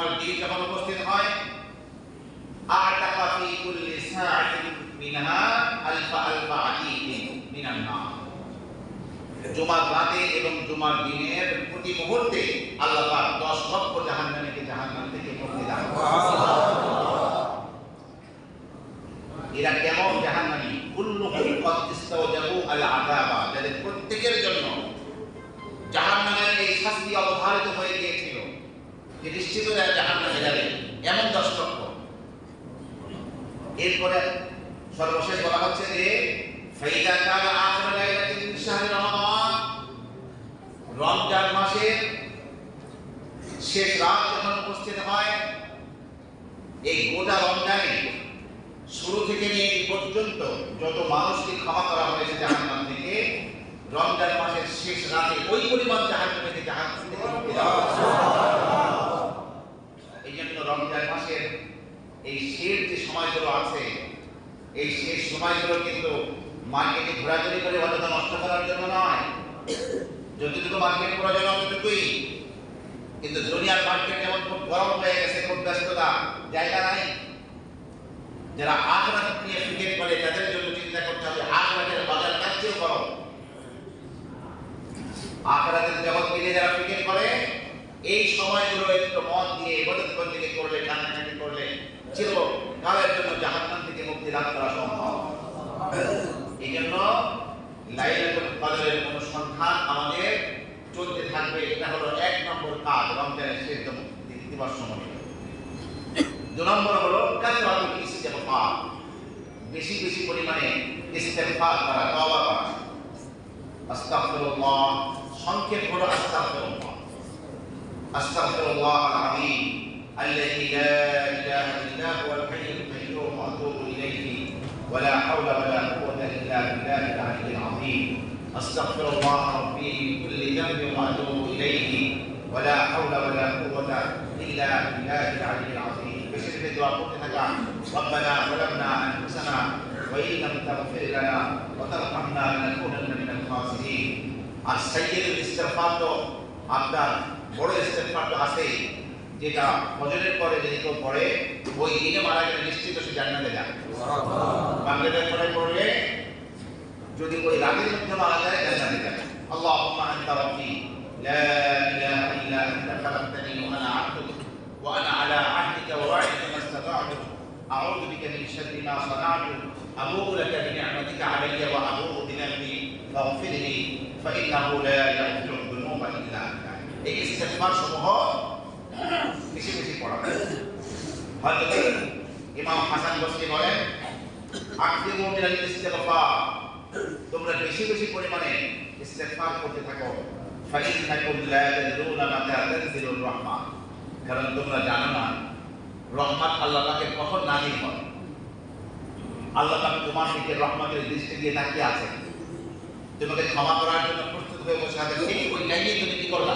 জুমার দিন যখন উপস্থিত হয় জুমার রাতে এবং জুমার দিনের প্রতি মুহূর্তে আল্লাহ পাক 10 লক্ষ জাহান্নামীকে জাহান্নাম থেকে মুক্তি দান এরা কেমন জাহান্নামী কুল্লুহুম কদ ইস্তাওজাবু আল আযাবা যাদের প্রত্যেকের জন্য জাহান্নামের এই শাস্তি অবধারিত হয়ে গিয়েছিল যে নিশ্চিত জাহান্নামে যাবে। এমন দশ লক্ষ। এরপরে সর্বশেষ বলা হচ্ছে যে রমজান মাসের শেষ রাত যখন উপস্থিত হয়, এই গোটা রমজানে শুরু থেকে নিয়ে পর্যন্ত যত মানুষকে ক্ষমা করা হয়েছে জাহান্নাম থেকে, রমজান মাসের শেষ রাতে ওই পরিমাণ জাহান্নাম থেকে জাহান্নাম থেকে মুক্তি দেওয়া হয়েছে। এই জন্য রমজান মাসের এই শেষ যে সময়গুলো আছে এই শেষ সময়গুলো কিন্তু মার্কেটে ঘোরাঘুরি করে অযথা নষ্ট করার জন্য নয়। যতটুকু মার্কেট প্রয়োজন অতটুকুই কিন্তু দুনিয়ার মার্কেট যেমন খুব গরম হয়ে গেছে, খুব ব্যস্ততা, জায়গা নাই। যারা আখরাত নিয়ে ফিকির করে, তাদের জন্য চিন্তা করতে হবে আখরাতের বাজার তার চেয়েও গরম। আখরাতের জগৎ নিয়ে যারা ফিকির করে, এই সময়গুলো একটু মন দিয়ে ইবাদত করলে, কান্নাকাটি করলে চির কালের জন্য জাহান্নাম থেকে মুক্তি লাভ করা জন্য লাইলাতুল কদরের অনুসন্ধান আমাদের চলতে থাকবে এটা হলো এক নম্বর কাজ রমজানের শেষ দিবস সময় দু নম্বর হলো কাসরাতুল ইস্তেগফার বেশি বেশি পরিমাণে ইস্তেগফার করা তওবা করা আস্তাগফিরুল্লাহ সংক্ষেপ হলো আস্তাগফিরুল্লাহ আস্তাগফিরুল্লাহ আল-আযীম الذي لا إله إلا هو الحي القيوم وأتوب إليه ولا حول ولا قوة إلا بالله العلي العظيم أستغفر الله ربي من كل ذنب وأتوب إليه ولا حول ولا قوة إلا بالله العلي العظيم بشر دعاء قلتنا ربنا ظلمنا أنفسنا وإن لم تغفر لنا وترحمنا لنكونن من الخاسرين আর সাইয়েদের ইস্তেগফার তো আপনার বড় ইস্তেগফার তো আছেই যেটা ফজরের পরে যদি কেউ পড়ে ওই দিনে মারা গেলে নিশ্চিত সে জান্নাতে যাবে বাংলাদেশ পরে পড়লে যদি ওই রাতের মধ্যে মারা যায় জান্নাতে যাবে আল্লাহুম্মা আনতা রাব্বি লা ইলাহা ইল্লা আনতা খালাকতানি ওয়া আনা আবদুক ওয়া আনা আলা আহদিকা ওয়া ওয়া'দিকা মাস্তাতা'তু আউযু বিকা মিন শাররি মা সানা'তু আবু'ু লাকা বিনি'মাতিকা আলাইয়া ওয়া আবু'ু বিযানবি ফাগফিরলি ফাইন্নাহু লা ইয়াগফিরু যুনুবা ইল্লা আনতা এই ইস্তেগফার সমূহ বেশি বেশি পড়া হযরত ইমাম হাসান বসরি বলেন আকদিমু মিনাল ইস্তিগফার তোমরা বেশি বেশি পরিমাণে ইস্তেগফার করতে থাকো। ফাইন্নাকুম কারণ তোমরা জানো না আল্লাহ কখন নাজিল হয়। আল্লাহ তোমার দিকে দৃষ্টি দিয়ে আছে। তোমাকে ক্ষমা করার জন্য প্রস্তুত হয়ে বসে আছে। ওই তুমি কি করলা?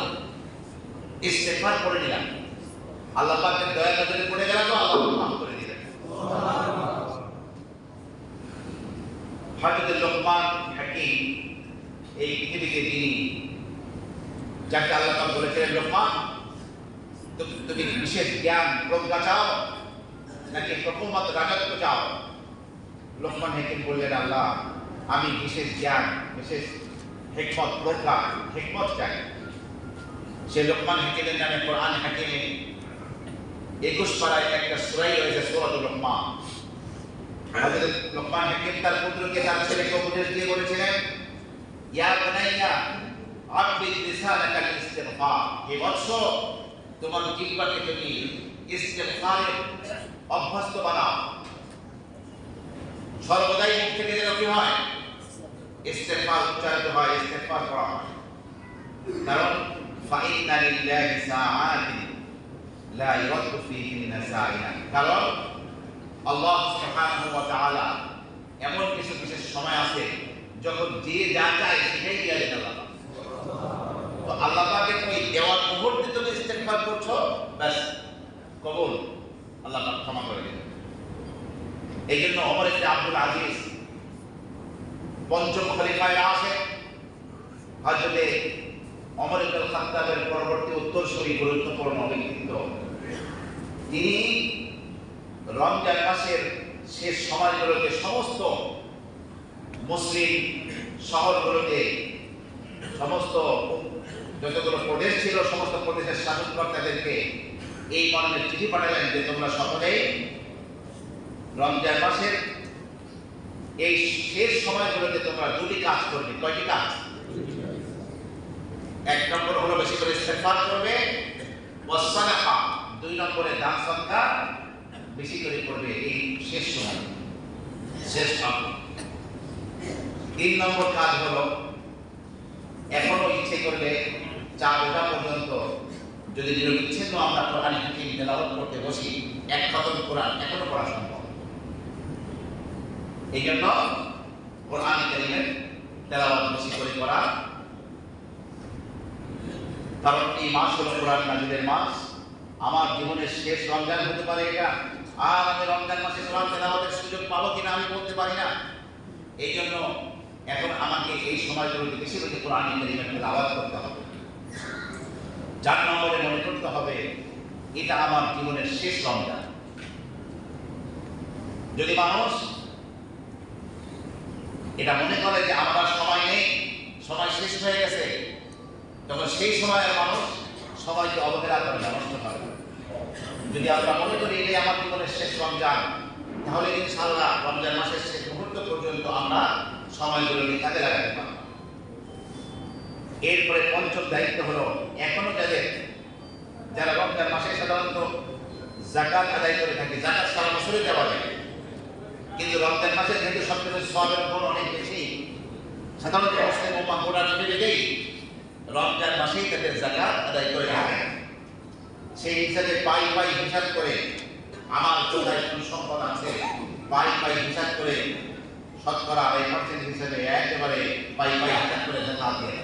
ইস্তেগফার করে নিলাম আল্লাহ পাকের দয়া পড়ে গেল তো? আল্লাহ মাফ করে দিলেন। হযরত লোকমান হাকিম এই পৃথিবীতে তিনি, যাকে আল্লাহ বলেছিলেন, লোকমান, তুমি বিশেষ জ্ঞান, প্রজ্ঞা চাও? নাকি প্রকমত রাজত্ব চাও? লোকমান হাকিম বললেন, আল্লাহ, আমি বিশেষ জ্ঞান, বিশেষ হেকমত, প্রজ্ঞা, হেকমত চাই। সে লোকমান হাকিমের নামে কোরআন হাকিমে একুশ পাড়ায় একটা সুরাই রয়েছে, সুরাতুল লোকমান। হযরত লোকমান হাকিম তার পুত্রকে তার ছেলেকে উপদেশ দিয়ে বলেছিলেন? ইয়া বুনাইয়া আব্বি লিসানাকা ইস্তিগফার হে বৎস, তোমার জিহ্বাকে তুমি ইস্তিগফারে অভ্যস্ত বানাও। সর্বদাই মুখ থেকে যেন কি হয়? ইস্তেগফার উচ্চারিত হয়, ইস্তেগফার করা হয়। কারণ ফাইন্না লিল্লাহি সাআতিন, লা ইরাদ্দু ফীহিন্না সাইনা কারণ আল্লাহ এমন কিছু বিশেষ সময় আছে যখন যে যা চায় সেটাই দিয়ে দেন আল্লাহ তো আল্লাহ পাকের ওই দেওয়ার মুহূর্তে তুমি ইস্তেগফার করছ, ব্যাস, কবুল। আল্লাহ পাক ক্ষমা করে দেবেন। এই জন্য অমর ইবনে আব্দুল আজিজ পঞ্চম খলিফায় আসে। হযরতে অমর ইবনে খাত্তাবের পরবর্তী উত্তরসূরি গুরুত্বপূর্ণ ব্যক্তিত্ব। তিনি রমজান মাসের শেষ সময়গুলোতে সমস্ত মুসলিম শহরগুলোতে সমস্ত যতগুলো প্রদেশ ছিল, সমস্ত প্রদেশের শাসককর্তাদেরকে এই মর্মে চিঠি পাঠালেন যে তোমরা সকলেই রমজান মাসের এই শেষ সময়গুলোতে তোমরা দুটি কাজ করবে। কয়টি কাজ? এক নম্বর হলো বেশি করে ইস্তেগফার করবে। দুই নম্বরে দান সদকা বেশি করে করবে এই শেষ সময়। শেষ সময় তিন নম্বর কাজ হলো, এখনও ইচ্ছে করলে চার ওটা পর্যন্ত, যদি নিরবিচ্ছিন্ন আমরা কোরআন হাকিম তেলাওয়াত করতে বসি, এক খতম কোরআন এখনও পড়া সম্ভব। এই জন্য কোরআন কারিমের তেলাওয়াত বেশি করে করা কারণ এই মাস হলো কোরআন নাজিলের মাস। আমার জীবনের শেষ রমজান হতে পারে এটা। আর আমি রমজান মাসে কোরআন তেলাওয়াতের সুযোগ পাবো কিনা আমি বলতে পারি না। এই জন্য এখন আমাকে এই সময়গুলোতে বেশি বেশি কোরআন কারিমের তেলাওয়াত করতে হবে। চার নম্বরে মনে করতে হবে, এটা আমার জীবনের শেষ রমজান। যদি মানুষ এটা মনে করে যে আমার সময় নেই, সময় শেষ হয়ে গেছে, তখন সেই সময়ের মানুষ সবাইকে অবহেলা করে, নষ্ট করে। যদি আমরা মনে করি এটাই আমার জীবনের শেষ রমজান, তাহলে ইনশাআল্লাহ রমজান মাসের শেষ মুহূর্ত পর্যন্ত আমরা সময়গুলোকে কাজে লাগাতে পারব। এরপরে পঞ্চম দায়িত্ব হলো, এখনও যাদের, যারা রমজান মাসে সাধারণত জাকাত আদায় করে থাকে জাকাত সারা বছরে দেওয়া যায়। কিন্তু রমজান মাসে যেহেতু সবকিছু সবের উপর অনেক বেশি, সাধারণত মুসলিম উম্মা গোটা নিজেদেরকেই রমজান মাসেই তাদের জাকাত আদায় করে থাকে। সেই হিসাবে পাই পাই হিসাব করে আমার চোদায় কোন সম্পদ আছে? পাই পাই হিসাব করে শতকরা এক হিসাবে একেবারে পাই পাই হিসাব করে জানা দিয়ে